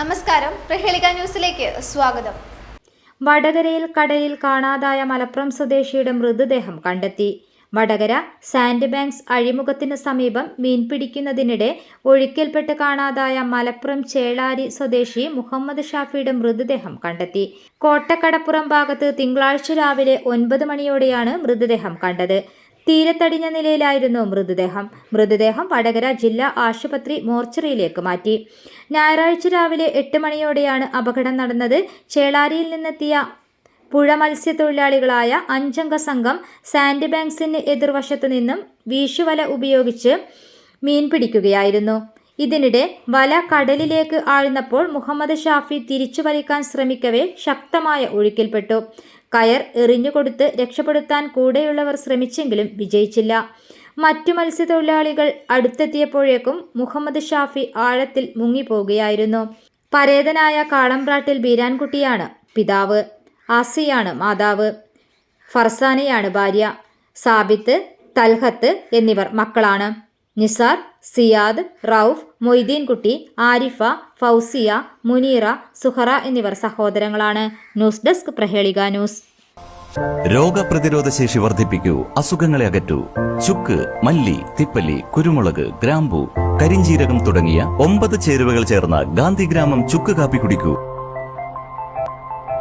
നമസ്കാരം. പ്രഹേളിക ന്യൂസിലേക്ക് സ്വാഗതം. വടകരയിൽ കടലിൽ കാണാതായ മലപ്പുറം സ്വദേശിയുടെ മൃതദേഹം കണ്ടെത്തി. വടകര സാൻഡ് ബാങ്ക്സ് അഴിമുഖത്തിന് സമീപം മീൻ പിടിക്കുന്നതിനിടെ ഒഴുക്കിൽപ്പെട്ട് കാണാതായ മലപ്പുറം ചേളാരി സ്വദേശി മുഹമ്മദ് ഷാഫിയുടെ മൃതദേഹം കണ്ടെത്തി. കോട്ടക്കടപ്പുറം ഭാഗത്ത് തിങ്കളാഴ്ച രാവിലെ ഒൻപത് മണിയോടെയാണ് മൃതദേഹം കണ്ടത്. തീരത്തടിഞ്ഞ നിലയിലായിരുന്നു മൃതദേഹം. മൃതദേഹം വടകര ജില്ലാ ആശുപത്രി മോർച്ചറിയിലേക്ക് മാറ്റി. ഞായറാഴ്ച രാവിലെ എട്ട് മണിയോടെയാണ് അപകടം നടന്നത്. ചേളാരിയിൽ നിന്നെത്തിയ പുഴ മത്സ്യത്തൊഴിലാളികളായ അഞ്ചംഗ സംഘം സാൻഡ് ബാങ്ക്സിന് എതിർവശത്തു നിന്നും വീശുവല ഉപയോഗിച്ച് മീൻ പിടിക്കുകയായിരുന്നു. ഇതിനിടെ വല കടലിലേക്ക് ആഴ്ന്നപ്പോൾ മുഹമ്മദ് ഷാഫി തിരിച്ചു വലിക്കാൻ ശ്രമിക്കവേ ശക്തമായ ഒഴുക്കിൽപ്പെട്ടു. കയർ എറിഞ്ഞുകൊടുത്ത് രക്ഷപ്പെടുത്താൻ കൂടെയുള്ളവർ ശ്രമിച്ചെങ്കിലും വിജയിച്ചില്ല. മറ്റു മത്സ്യത്തൊഴിലാളികൾ അടുത്തെത്തിയപ്പോഴേക്കും മുഹമ്മദ് ഷാഫി ആഴത്തിൽ മുങ്ങിപ്പോകുകയായിരുന്നു. പരേതനായ കാളമ്പ്രാട്ടിൽ ബീരാൻകുട്ടിയാണ് പിതാവ്. ആസിയാണ് മാതാവ്. ഫർസാനയാണ് ഭാര്യ. സാബിത്ത് തൽഹത്ത് എന്നിവർ മക്കളാണ്. നിസാർ സിയാദ് റൌഫ് മൊയ്തീൻകുട്ടി ആരിഫ ഫൗസിയ മുനീറ സുഹറ എന്നിവർ സഹോദരങ്ങളാണ്. News desk Prahelika news. രോഗപ്രതിരോധ ശേഷി വർദ്ധിപ്പിക്കൂ. അസുഖങ്ങളെ അകറ്റൂ. ചുക്ക് മല്ലി തിപ്പല്ലി കുരുമുളക് ഗ്രാമ്പു കരിഞ്ചീരകം തുടങ്ങിയ ഒമ്പത് ചേരുവകൾ ചേർന്ന ഗാന്ധിഗ്രാമം ചുക്ക് കാപ്പി കുടിക്കൂ.